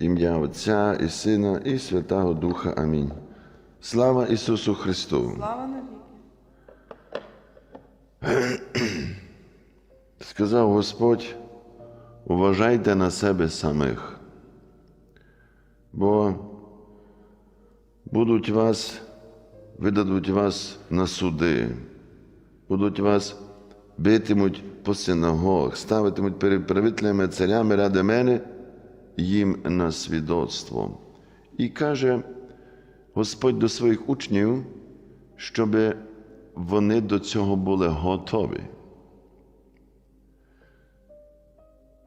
Ім'я Отця і Сина, і Святого Духа. Амінь. Слава Ісусу Христу! Слава навіки. Сказав Господь, уважайте на себе самих, бо будуть вас, видадуть вас на суди, будуть вас битимуть по синагогах, ставитимуть перед правителями, царями ради мене їм на свідоцтво. І каже Господь до своїх учнів, щоб вони до цього були готові.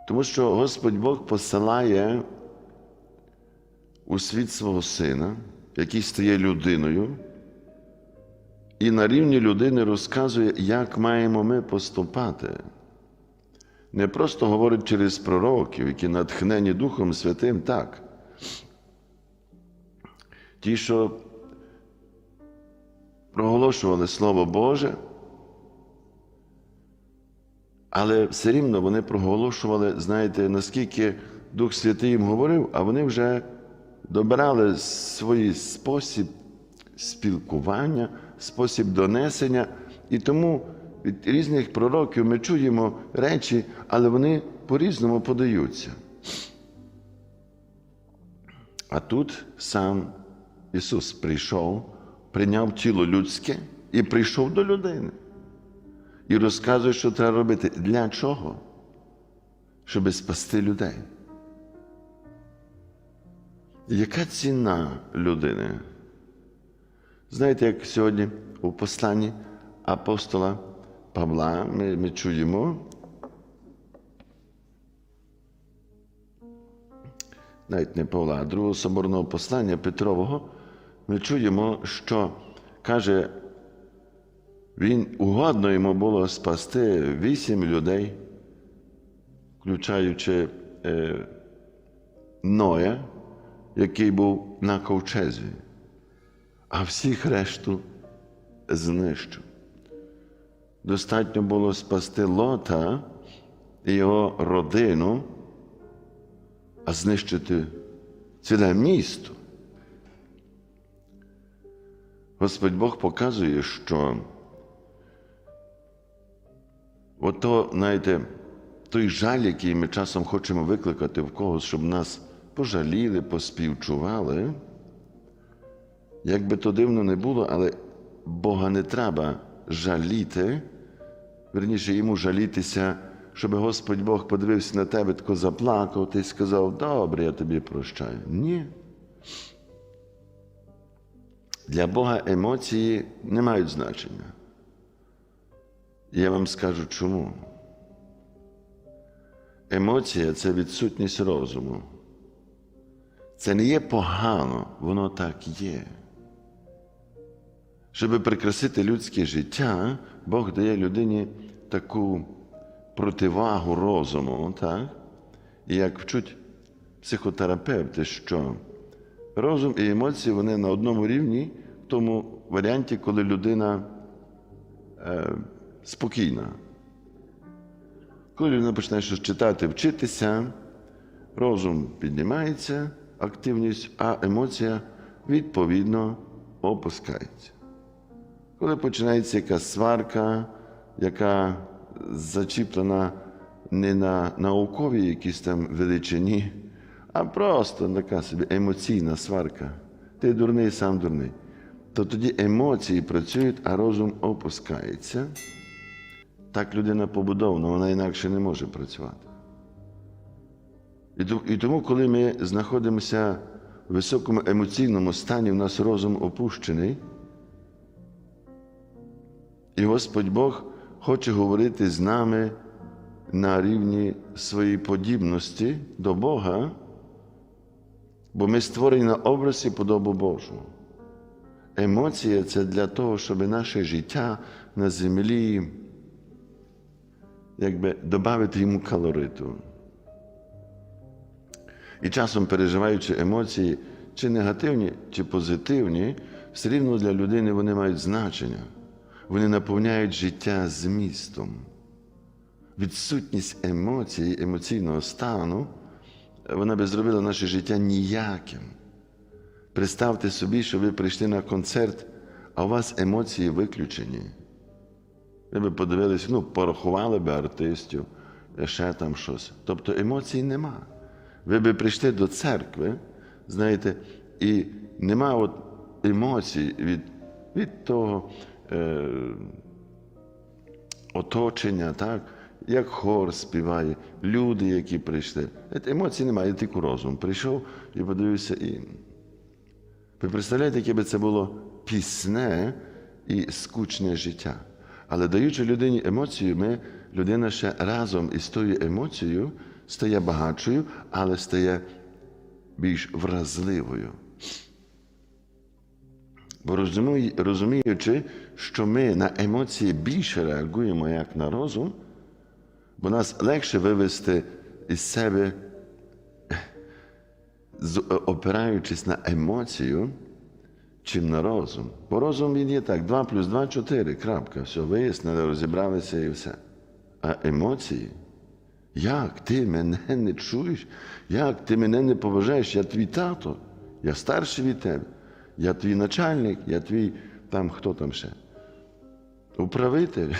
Тому що Господь Бог посилає у світ свого сина, який стає людиною, і на рівні людини розказує, як маємо ми поступати. Не просто говорить через пророків, які натхнені Духом Святим, так. Ті, що проголошували Слово Боже, але все рівно вони проголошували, знаєте, наскільки Дух Святий їм говорив, а вони вже добирали свій спосіб спілкування, спосіб донесення. І тому від різних пророків ми чуємо речі, але вони по-різному подаються. А тут сам Ісус прийшов, прийняв тіло людське і прийшов до людини. І розказує, що треба робити. Для чого? Щоб спасти людей. Яка ціна людини? Знаєте, як сьогодні у посланні апостола Павла ми, ми чуємо, навіть не Павла, а другого соборного послання Петрового, ми чуємо, що каже, він угодно йому було спасти вісім людей, включаючи е, Ноя, який був на ковчезі, а всіх решту знищив. Достатньо було спасти Лота і його родину, а знищити ціле місто. Господь Бог показує, що ото, знаєте, той жаль, який ми часом хочемо викликати в когось, щоб нас пожаліли, поспівчували, як би то дивно не було, але Бога не треба жаліти, верніше йому жалітися, щоб Господь Бог подивився на тебе, тако заплакав ти сказав, добре, я тобі прощаю. Ні. Для Бога емоції не мають значення. Я вам скажу чому. Емоція це відсутність розуму. Це не є погано, воно так є. Щоб прикрасити людське життя, Бог дає людині таку противагу розуму, так? І як вчуть психотерапевти, що розум і емоції вони на одному рівні в тому варіанті, коли людина е, спокійна. Коли людина починає щось читати, вчитися, розум піднімається, активність, а емоція відповідно опускається. Коли починається якась сварка, яка зачіплена не на науковій якійсь там величині, а просто така собі емоційна сварка. Ти дурний, сам дурний. То тоді емоції працюють, а розум опускається. Так людина побудована, вона інакше не може працювати. І тому, коли ми знаходимося в високому емоційному стані, у нас розум опущений, і Господь Бог хоче говорити з нами на рівні своєї подібності до Бога, бо ми створені на образі подобу Божу. Емоція це для того, щоб наше життя на землі якби додати йому калориту. І часом переживаючи емоції, чи негативні, чи позитивні, все рівно для людини вони мають значення. Вони наповняють життя змістом. Відсутність емоцій, емоційного стану вона би зробила наше життя ніяким. Представте собі, що ви прийшли на концерт, а у вас емоції виключені. Ви б подивилися, ну, порахували би артистів, ще там щось. Тобто емоцій нема. Ви б прийшли до церкви, знаєте, і нема от емоцій від, від того е, оточення, так? як хор співає, люди, які прийшли. Е, Емоцій немає, тільки розум. Прийшов і подивився і. Ви представляєте, яке би це було пісне і скучне життя. Але даючи людині емоцію, ми, людина ще разом із тою емоцією стає багатшою, але стає більш вразливою. Бо розуміючи, що ми на емоції більше реагуємо, як на розум, бо нас легше вивести із себе з- опираючись на емоцію, чим на розум. Бо розум він є так: 2 плюс 2 – 4, крапка. Все, вияснили, розібралися і все. А емоції? Як ти мене не чуєш? Як ти мене не поважаєш? Я твій тато, я старший від тебе, я твій начальник, я твій там хто там ще? Управитель.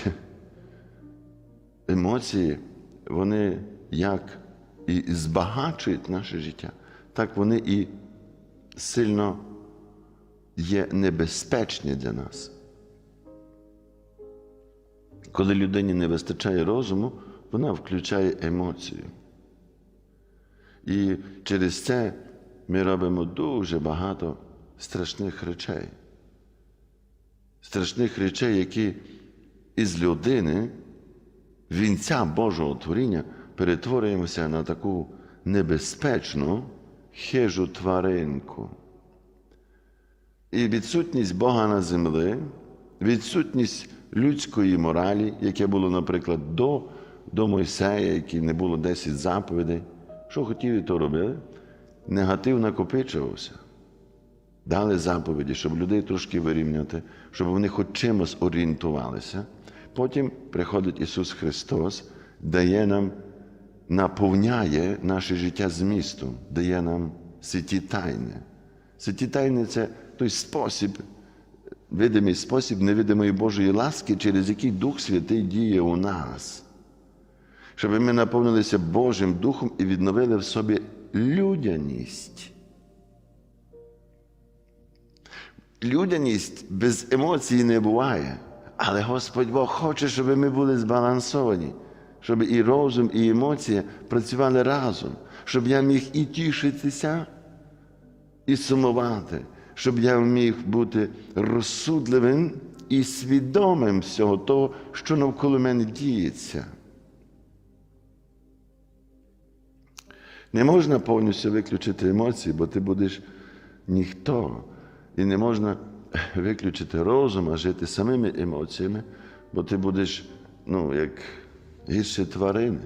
Емоції, вони як і збагачують наше життя, так вони і сильно є небезпечні для нас. Коли людині не вистачає розуму, вона включає емоцію. І через це ми робимо дуже багато страшних речей. Страшних речей, які із людини, вінця Божого творіння, перетворюємося на таку небезпечну хижу тваринку. І відсутність Бога на землі, відсутність людської моралі, яке було, наприклад, до, до Мойсея, який не було 10 заповідей, що хотіли, то робили, негатив накопичувався. Дали заповіді, щоб людей трошки вирівняти, щоб вони хоч чимось орієнтувалися. Потім приходить Ісус Христос, дає нам, наповняє наше життя змістом, дає нам святі тайни. Святі тайни це той спосіб, видимий спосіб невидимої Божої ласки, через який Дух Святий діє у нас. Щоб ми наповнилися Божим Духом і відновили в собі людяність. Людяність без емоцій не буває. Але Господь Бог хоче, щоб ми були збалансовані, щоб і розум, і емоція працювали разом, щоб я міг і тішитися, і сумувати, щоб я міг бути розсудливим і свідомим всього того, що навколо мене діється. Не можна повністю виключити емоції, бо ти будеш ніхто. І не можна виключити розум, а жити самими емоціями, бо ти будеш, ну, як гірше тварини.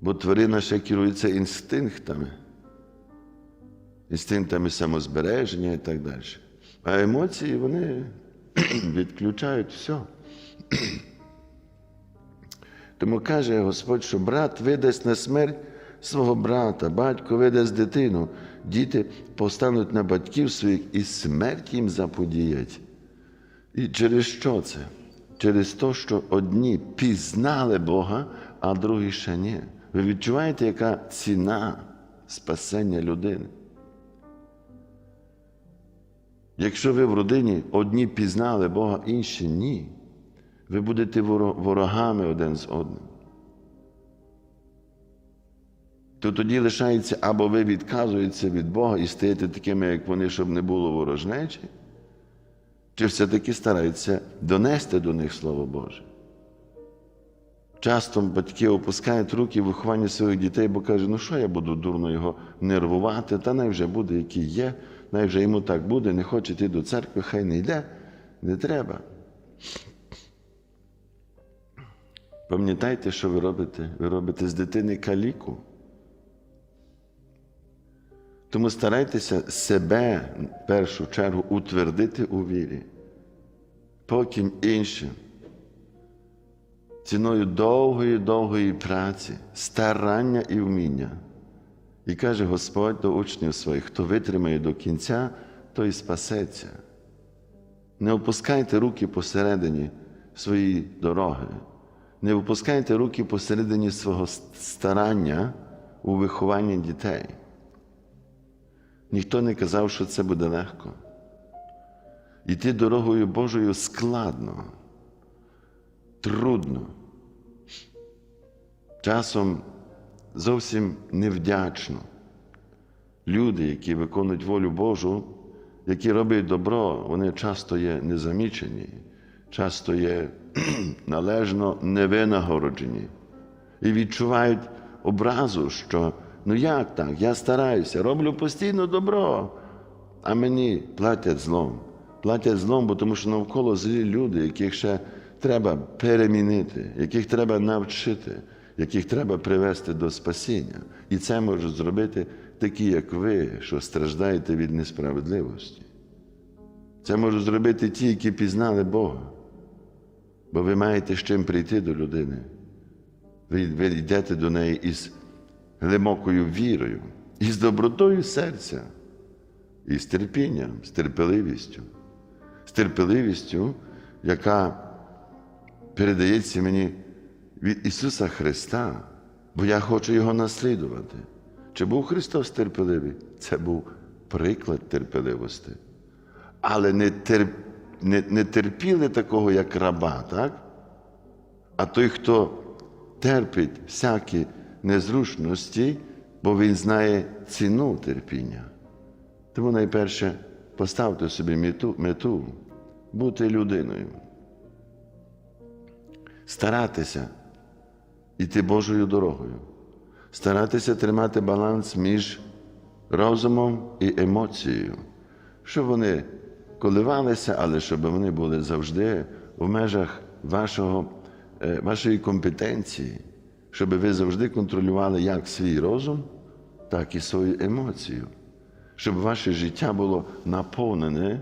Бо тварина ще керується інстинктами, інстинктами самозбереження і так далі. А емоції вони відключають все. Тому каже Господь, що брат видасть на смерть свого брата, батько видасть дитину, діти повстануть на батьків своїх і смерть їм заподіять. І через що це? Через те, що одні пізнали Бога, а другі ще ні. Ви відчуваєте, яка ціна спасення людини? Якщо ви в родині одні пізнали Бога, інші ні, ви будете ворогами один з одним. То тоді лишається або ви відказуєтеся від Бога і стаєте такими, як вони, щоб не було ворожнечі, чи все-таки стараються донести до них Слово Боже. Часто батьки опускають руки в вихованні своїх дітей, бо кажуть, ну що я буду дурно його нервувати, та най вже буде, який є, най вже йому так буде, не хоче йти до церкви, хай не йде, не треба. Пам'ятайте, що ви робите? Ви робите з дитини каліку. Тому старайтеся себе в першу чергу утвердити у вірі, потім іншим. Ціною довгої, довгої праці, старання і вміння. І каже Господь до учнів своїх, хто витримає до кінця, той спасеться. Не опускайте руки посередині своєї дороги, не опускайте руки посередині свого старання у вихованні дітей. Ніхто не казав, що це буде легко. Іти дорогою Божою складно, трудно. Часом зовсім невдячно. Люди, які виконують волю Божу, які роблять добро, вони часто є незамічені, часто є належно невинагороджені і відчувають образу, що ну як так, я стараюся, роблю постійно добро, а мені платять злом. Платять злом, бо тому що навколо злі люди, яких ще треба перемінити, яких треба навчити, яких треба привести до спасіння. І це можуть зробити такі, як ви, що страждаєте від несправедливості. Це можуть зробити ті, які пізнали Бога. Бо ви маєте з чим прийти до людини. Ви, ви йдете до неї із глибокою вірою, із добротою серця, і з терпінням, з терпеливістю, з терпеливістю, яка передається мені від Ісуса Христа, бо я хочу Його наслідувати. Чи був Христос терпеливий? Це був приклад терпеливості. Але не, тер... не, не терпіли такого, як раба, так? А той, хто терпить всякі незручності, бо він знає ціну терпіння. Тому найперше поставте собі мету, мету бути людиною, старатися йти Божою дорогою, старатися тримати баланс між розумом і емоцією, щоб вони коливалися, але щоб вони були завжди в межах вашого, е, вашої компетенції, щоб ви завжди контролювали як свій розум, так і свою емоцію, щоб ваше життя було наповнене,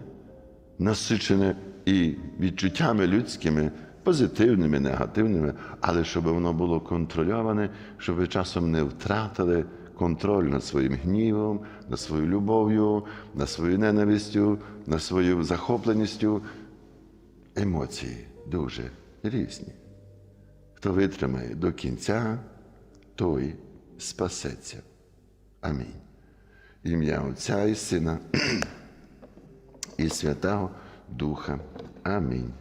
насичене і відчуттями людськими, позитивними, негативними, але щоб воно було контрольоване, щоб ви часом не втратили контроль над своїм гнівом, над своєю любов'ю, над своєю ненавистю, над своєю захопленістю. Емоції дуже різні. Хто витримає до кінця, той спасеться. Амінь. Ім'я Отця і Сина і Святого Духа. Амінь.